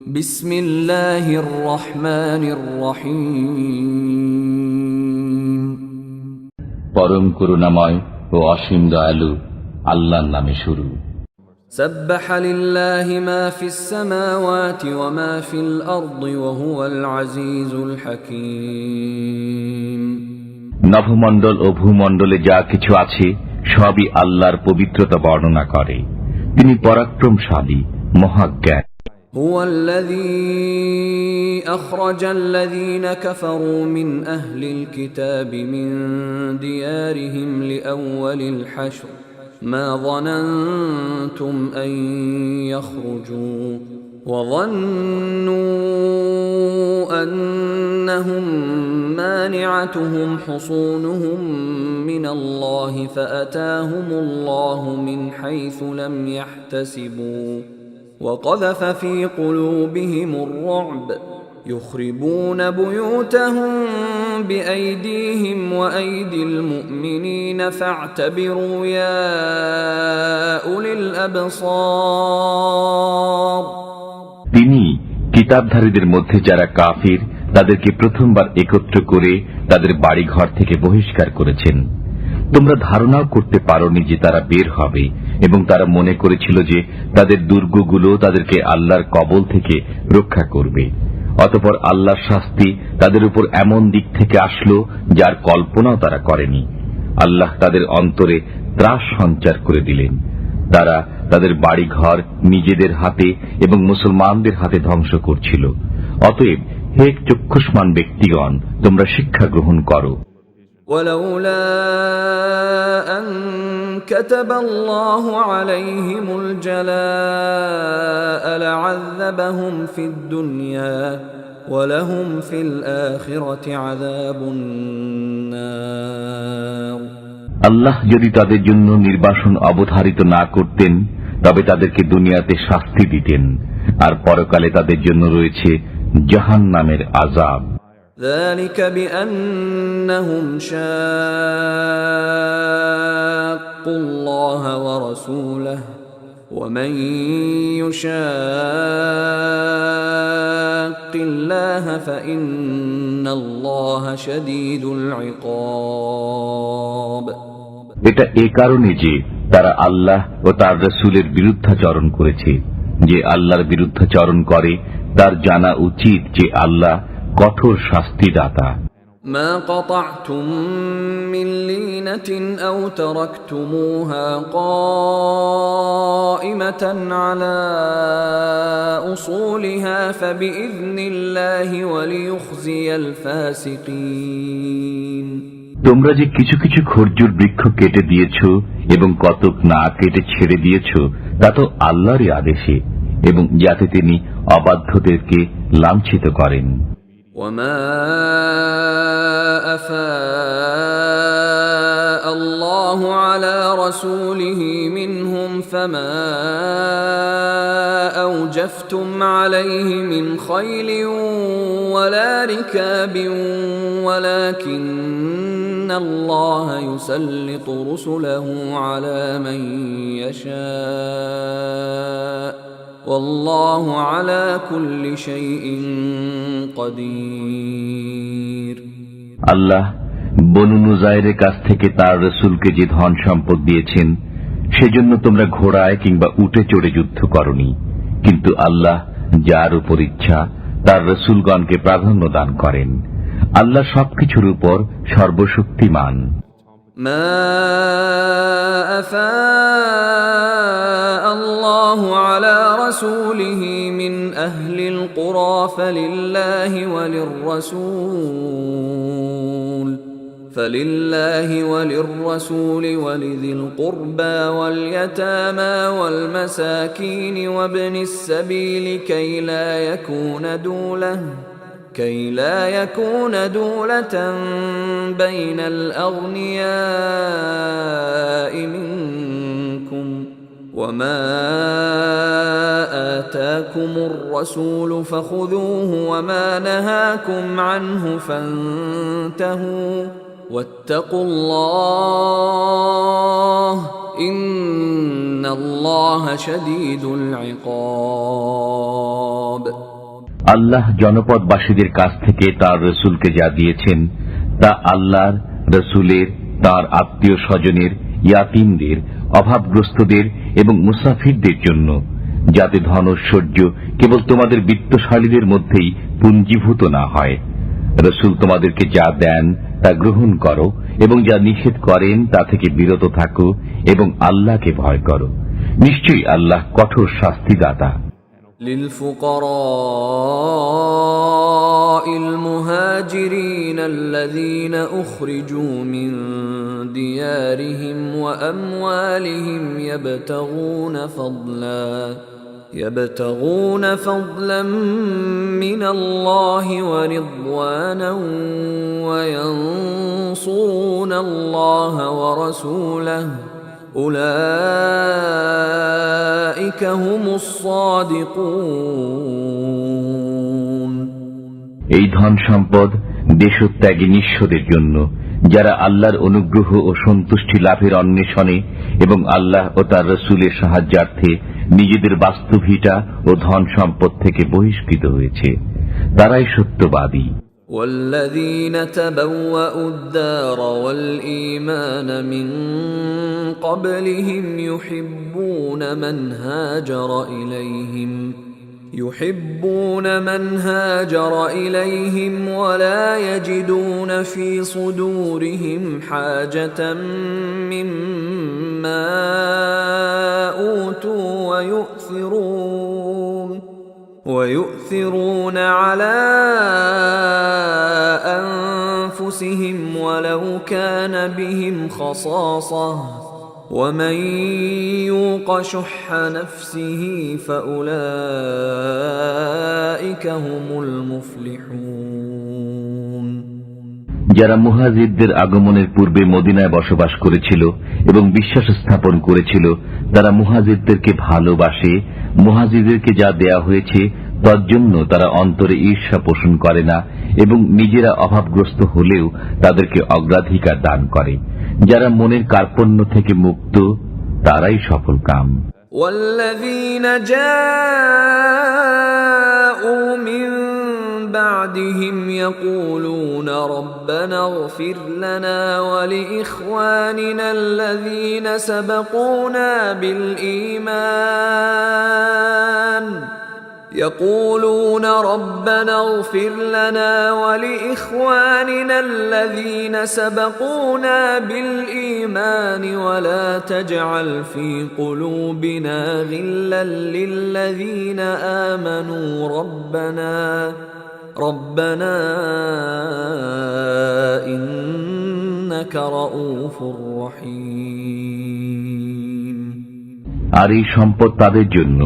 بسم الله الرحمن الرحيم পরম করুণাময় ও অসীম দয়ালু আল্লাহর নামে শুরু سبح لله ما في السماوات وما في الأرض وهو العزيز الحكيم নভমণ্ডল ও ভূমণ্ডলে যা কিছু আছে সবই আল্লাহর পবিত্রতা বর্ণনা করে তিনি পরাক্রমশালী মহাজ্ঞান هو الذي أخرج الذين كفروا من أهل الكتاب من ديارهم لأول الحشر. ما ظننتم أن يخرجوا وظنوا أنهم مانعتهم حصونهم من الله فأتاهم الله من حيث لم يحتسبوا. وقذف في قلوبهم الرعب يخربون بيوتهم بأيديهم وأيدي المؤمنين فاعتبروا يا أولي الأبصار তিনি কিতাবধারীদের মধ্যে যারা কাফির তাদেরকে প্রথমবার একত্র করে তাদের বাড়িঘর থেকে বহিষ্কার করেছেন তোমরা ধারণাও করতে পারোনি যে তারা বের হবে, এবং তারা মনে করেছিল যে তাদের দুর্গগুলো তাদেরকে আল্লাহর কবল থেকে রক্ষা করবে। অতপর আল্লাহর শাস্তি তাদের উপর এমন দিক থেকে আসলো যার কল্পনাও তারা করেনি। আল্লাহ তাদের অন্তরে ত্রাস সঞ্চার করে দিলেন। তারা তাদের বাড়িঘর নিজেদের হাতে এবং মুসলমানদের হাতে ধ্বংস করছিল। অতএব হে চক্ষুষ্মান ব্যক্তিগণ, তোমরা শিক্ষা গ্রহণ করো। ولولا أن كتب الله عليهم الجلاء لعذبهم في الدنيا ولهم في الآخرة عذاب النار আল্লাহ যদি তাদের জন্য নির্বাসন অবধারিত না করতেন তবে তাদেরকে দুনিয়াতে শাস্তি দিতেন আর পরকালে তাদের জন্য রয়েছে জাহান নামের আজাব ذلك بأنهم شاقوا الله ورسوله ومن يشاق الله فإن الله شديد العقاب এটা এ কারণে যে তারা আল্লাহ ও তার রসুলের বিরুদ্ধাচরণ করেছে। যে আল্লাহর বিরুদ্ধাচরণ করে, তার জানা উচিত যে আল্লাহ কঠোর শাস্তিদাতা ما قطعتم من لينة أو تركتموها قائمة على أصولها فبإذن الله وليخزي الفاسقين তোমরা যে কিছু কিছু খরজুর বৃক্ষ কেটে দিয়েছ এবং কতক না কেটে ছেড়ে দিয়েছ তা তো আল্লাহরই আদেশে এবং যাতে তিনি অবাধ্যদেরকে লাঞ্ছিত করেন وما أفاء الله على رسوله منهم فما أوجفتم عليه من خيل ولا ركاب ولكن الله يسلط رسله على من يشاء والله على كل شيء قدير আল্লাহ বনু নুজাইরের কাছ থেকে তার রসুলকে যে ধন সম্পদ দিয়েছেন সেজন্য তোমরা ঘোড়ায় কিংবা উটে চড়ে যুদ্ধ করনি কিন্তু আল্লাহ যার উপর ইচ্ছা তার রসুলগণকে প্রাধান্য দান করেন আল্লাহ সবকিছুর উপর সর্বশক্তিমান ما أفاء الله على رسوله من أهل القرى فلله وللرسول فلله وللرسول ولذي القربى واليتامى والمساكين وابن السبيل كي لا يكون دولة كي لا يكون دولة بين الأغنياء منكم وما آتاكم الرسول فخذوه وما نهاكم عنه فانتهوا واتقوا الله إن الله شديد العقاب আল্লাহ জনপদবাসীদের কাছ থেকে তার রসুলকে যা দিয়েছেন তা আল্লাহর রসুলের তার আত্মীয় স্বজনের ইয়াতিমদের, অভাবগ্রস্তদের এবং মুসাফিরদের জন্য, যাতে ধনৈশ্বর্য কেবল তোমাদের বিত্তশালীদের মধ্যেই পুঞ্জীভূত না হয়। রসুল তোমাদেরকে যা দেন, তা গ্রহণ করো এবং যা নিষেধ করেন, তা থেকে বিরত থাকো এবং আল্লাহকে ভয় করো। নিশ্চয়ই আল্লাহ কঠোর শাস্তিদাতা। للفقراء المهاجرين الذين أخرجوا من ديارهم وأموالهم يبتغون فضلا يبتغون فضلا من الله ورضوانا وينصرون الله ورسوله. এই ধন সম্পদ দেশত্যাগী নিঃস্বদের জন্য, যারা আল্লাহর অনুগ্রহ ও সন্তুষ্টি লাভের অন্বেষণে এবং আল্লাহ ও তার রসুলের সাহায্যার্থে নিজেদের বাস্তুভিটা ও ধন সম্পদ থেকে বহিষ্কৃত হয়েছে, তারাই সত্যবাদী। والذين تبوأوا الدار والإيمان من قبلهم يحبون من هاجر إليهم يحبون من هاجر إليهم ولا يجدون في صدورهم حاجة مما أوتوا ويؤثرون. ويؤثرون على أنفسهم ولو كان بهم خصاصة ومن يوق شح نفسه فأولئك هم المفلحون যারা মুহাজিদদের আগমনের পূর্বে মদিনায় বসবাস করেছিল এবং বিশ্বাস স্থাপন করেছিল তারা মুহাজিদদেরকে ভালোবাসে মুহাজিদদেরকে যা দেয়া হয়েছে তজ্জন্য তারা অন্তরে ঈর্ষা পোষণ করে না এবং নিজেরা অভাবগ্রস্ত হলেও তাদেরকে অগ্রাধিকার দান করে যারা মনের কার্পণ্য থেকে মুক্ত তারাই সফল কাম والذين جاءوا من بعدهم يقولون ربنا اغفر لنا ولإخواننا الذين سبقونا بالإيمان. يقولون ربنا اغفر لنا ولإخواننا الذين سبقونا بالإيمان ولا تجعل في قلوبنا غلا للذين آمنوا. ربنا ربنا إنك رؤوف رحيم আর এই সম্পদ তাদের জন্য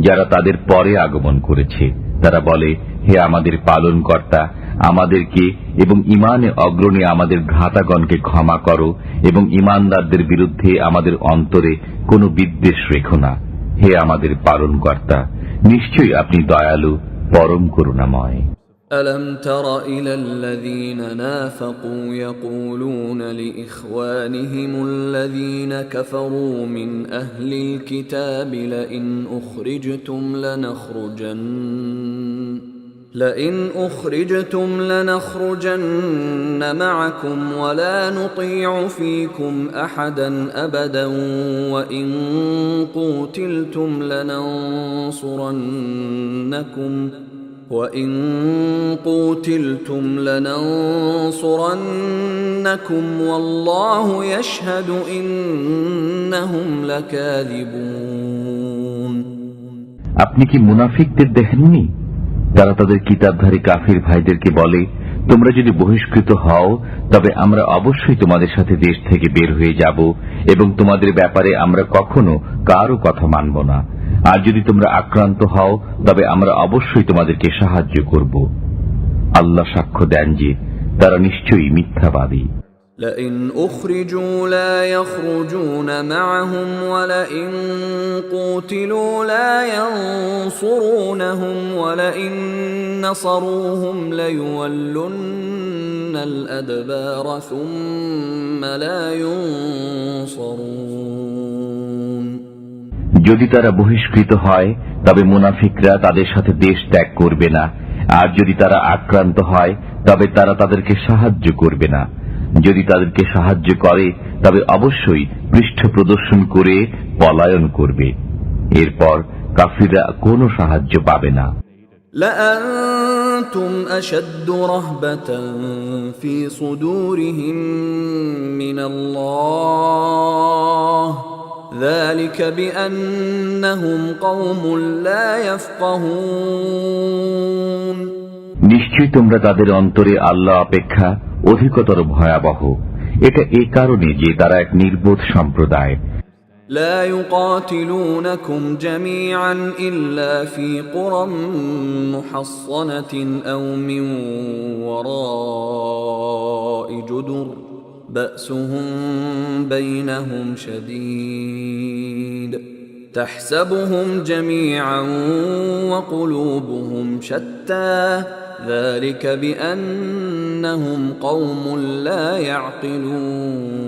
যারা তাদের পরে আগমন করেছে তারা বলে হে আমাদের পালন কর্তা আমাদেরকে এবং ইমানে অগ্রণী আমাদের ভ্রাতাগণকে ক্ষমা করো এবং ইমানদারদের বিরুদ্ধে আমাদের অন্তরে কোনো বিদ্বেষ রেখো না হে আমাদের পালন কর্তা নিশ্চয়ই আপনি দয়ালু পরম করুণাময় ألم تر إلى الذين نافقوا يقولون لإخوانهم الذين كفروا من أهل الكتاب لئن أخرجتم لنخرجن لئن أخرجتم لنخرجن معكم ولا نطيع فيكم أحدا أبدا وإن قوتلتم لننصرنكم وإن قوتلتم لننصرنكم والله يشهد إنهم لكاذبون আপনি কি মুনাফিকদের দেখেননি তারা তাদের কিতাবধারী কাফির ভাইদেরকে বলে তোমরা যদি বহিষ্কৃত হও তবে আমরা অবশ্যই তোমাদের সাথে দেশ থেকে বের হয়ে যাব এবং তোমাদের ব্যাপারে আমরা কখনো কারও কথা মানব না আর যদি তোমরা আক্রান্ত হও তবে আমরা অবশ্যই তোমাদেরকে সাহায্য করব আল্লাহ সাক্ষ্য দেন যে তারা নিশ্চয়ই মিথ্যাবাদী لئن أخرجوا لا يخرجون معهم ولئن قوتلوا لا ينصرونهم ولئن نصروهم ليولن الأدبار ثم لا ينصرون যদি তারা বহিষ্কৃত হয় তবে মুনাফিকরা তাদের সাথে দেশ ত্যাগ করবে না আর যদি তারা আক্রান্ত হয় তবে তারা তাদেরকে সাহায্য করবে না যদি তাদেরকে সাহায্য করে তবে অবশ্যই পৃষ্ঠ প্রদর্শন করে পলায়ন করবে এরপর কাফিররা কোনো সাহায্য পাবে না لأنتم أشد رهبة في صدورهم من الله ذلك بأنهم قوم لا يفقهون নিশ্চয়ই তোমরা তাদের অন্তরে আল্লাহ অপেক্ষা অধিকতর ভয়াবহ এটা এ কারণে যে তারা এক নির্বোধ সম্প্রদায় لا يقاتلونكم جميعا إلا في قرى محصنة أو من وراء جدر بأسهم بينهم شديد تحسبهم جميعا وقلوبهم شتى ذلك بأنهم قوم لا يعقلون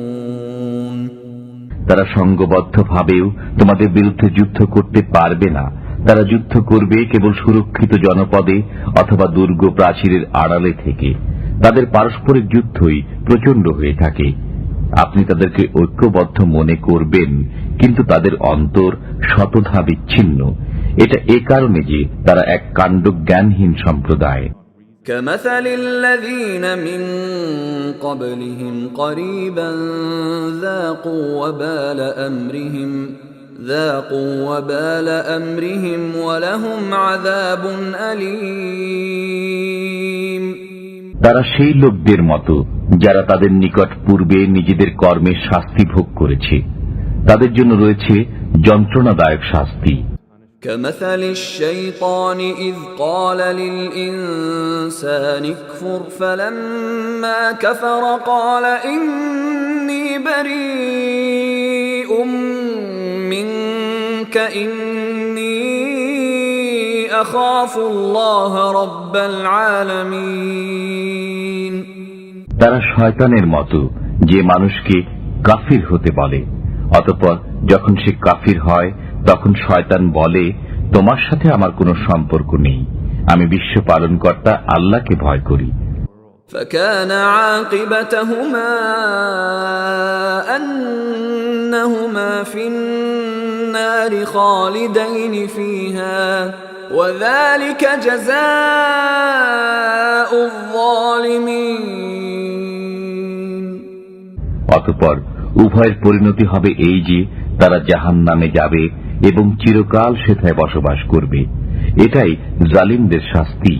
তারা সঙ্গবদ্ধ ভাবেও তোমাদের বিরুদ্ধে যুদ্ধ করতে পারবে না তারা যুদ্ধ করবে কেবল সুরক্ষিত জনপদে অথবা দুর্গ প্রাচীরের আড়ালে থেকে তাদের পারস্পরিক যুদ্ধই প্রচন্ড হয়ে থাকে আপনি তাদেরকে ঐক্যবদ্ধ মনে করবেন কিন্তু তাদের অন্তর শতধা বিচ্ছিন্ন এটা এ কারণে যে তারা এক কাণ্ড জ্ঞানহীন সম্প্রদায় كمثل الذين من قبلهم قريبا ذاقوا وبال أمرهم ذاقوا وبال أمرهم ولهم عذاب أليم তারা সেই লোকদের মতো যারা তাদের নিকট পূর্বে নিজেদের কর্মের শাস্তি ভোগ করেছে তাদের জন্য রয়েছে যন্ত্রণাদায়ক শাস্তি كمثل الشيطان إذ قال للإنسان اكفر فلما كفر قال إني بريء منك إني أخاف الله رب العالمين তারা শয়তানের মতো যে মানুষকে কাফির হতে বলে অতপর যখন সে কাফির হয় তখন শয়তান বলে তোমার সাথে আমার কোনো সম্পর্ক নেই আমি বিশ্ব পালনকর্তা আল্লাহকে ভয় করি فكان عاقبتهما أنهما في النار خالدين فيها وذلك جزاء الظالمين অতপর উভয়ের পরিণতি হবে এই যে তারা জাহান নামে যাবে এবং চিরকাল সেথায় বসবাস করবে এটাই জালিমদের শাস্তি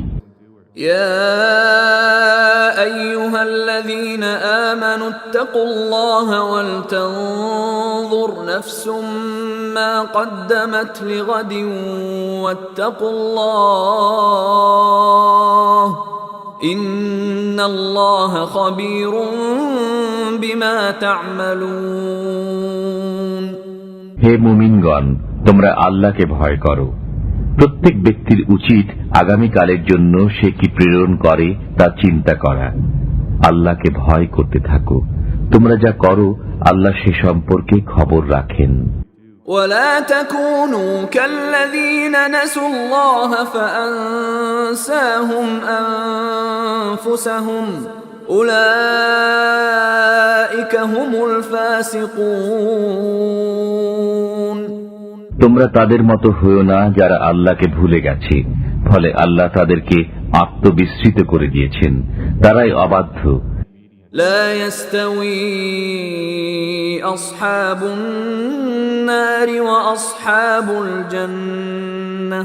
يا أيها الذين آمنوا اتقوا الله ولتنظر نفس ما قدمت لغد واتقوا الله إن الله خبير بما تعملون হে মুমিনগণ তোমরা আল্লাহকে ভয় করো প্রত্যেক ব্যক্তির উচিত আগামীকালের জন্য সে কি প্রেরণ করে তা চিন্তা করা আল্লাহকে ভয় করতে থাকো তোমরা যা করো আল্লাহ সে সম্পর্কে খবর রাখেন ولا تكونوا كالذين نسوا الله فأنساهم أنفسهم أولئك هم الفاسقون তোমরা তাদের মতো হয়েও না যারা আল্লাহকে ভুলে গেছে ফলে আল্লাহ তাদেরকে আত্মবিস্মৃত করে দিয়েছেন তারাই অবাধ্য لا يستوي أصحاب النار وأصحاب الجنة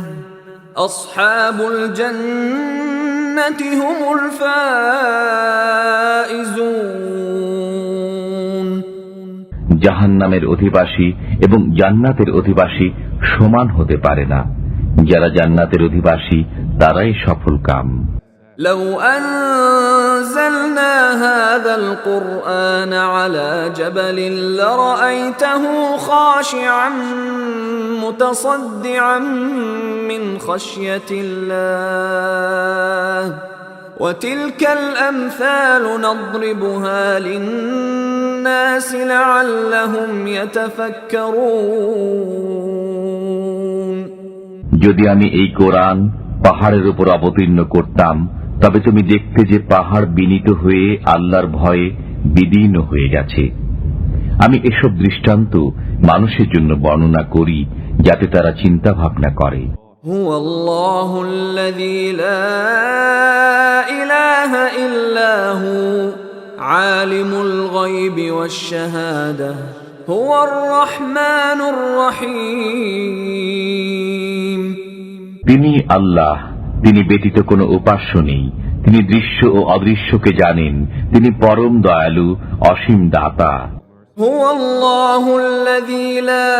أصحاب الجنة هم الفائزون জাহান্নামের অধিবাসী এবং জান্নাতের অধিবাসী সমান হতে পারে না যারা জান্নাতের অধিবাসী তারাই সফল কাম لو أنزلنا هذا القرآن على جبل لرأيته خاشعا متصدعا من خشية الله وتلك الأمثال نضربها للناس لعلهم يتفكرون যদি আমি এই কোরআন পাহাড়ের উপর অবতীর্ণ করতাম তবে তুমি দেখতে যে পাহাড় বিনীত হয়ে আল্লাহর ভয়ে বিদীর্ণ হয়ে গেছে আমি এসব দৃষ্টান্ত মানুষের জন্য বর্ণনা করি যাতে তারা চিন্তা ভাবনা করে هو الله الذي لا إله إلا هو তিনি আল্লাহ, তিনি ব্যতীত কোনো উপাস্য নেই। তিনি দৃশ্য ও অদৃশ্যকে জানেন। তিনি পরম দয়ালু, অসীম দাতা। هو الله الذي لا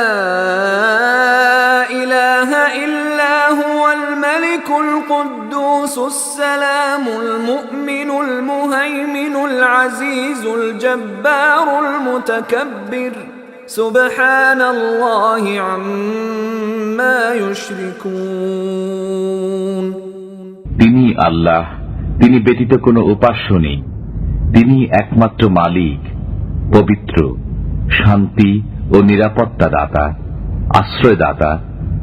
إله إلا هو الملك القدوس السلام المؤمن المهيمن العزيز الجبار المتكبر سبحان الله عما يشركون তিনি আল্লাহ তিনি ব্যতীত কোনো উপাস্য নেই তিনি একমাত্র মালিক পবিত্র শান্তি ও নিরাপত্তা দাতা আশ্রয়দাতা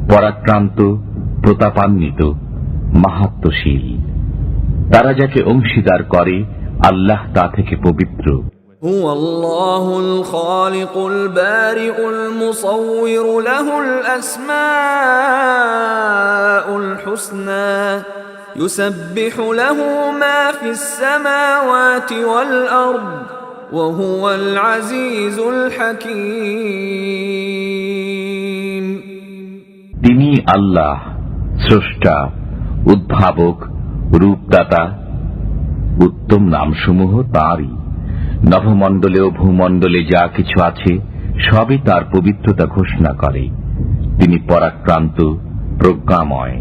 পরাক্রান্ত প্রতাপান্বিত মাহাত্মশীল তারা যাকে অংশীদার করে আল্লাহ তা থেকে পবিত্র هو الله الخالق البارئ المصور له الاسماء الحسنى يسبح له ما في السماوات والارض وهو العزيز الحكيم তিনি আল্লাহ স্রষ্টা উদ্ভাবক রূপদাতা উত্তম নামসমূহ তাঁরই নভমণ্ডলে ও ভূমণ্ডলে যা কিছু আছে সবই তার পবিত্রতা ঘোষণা করে তিনি পরাক্রান্ত প্রজ্ঞাময়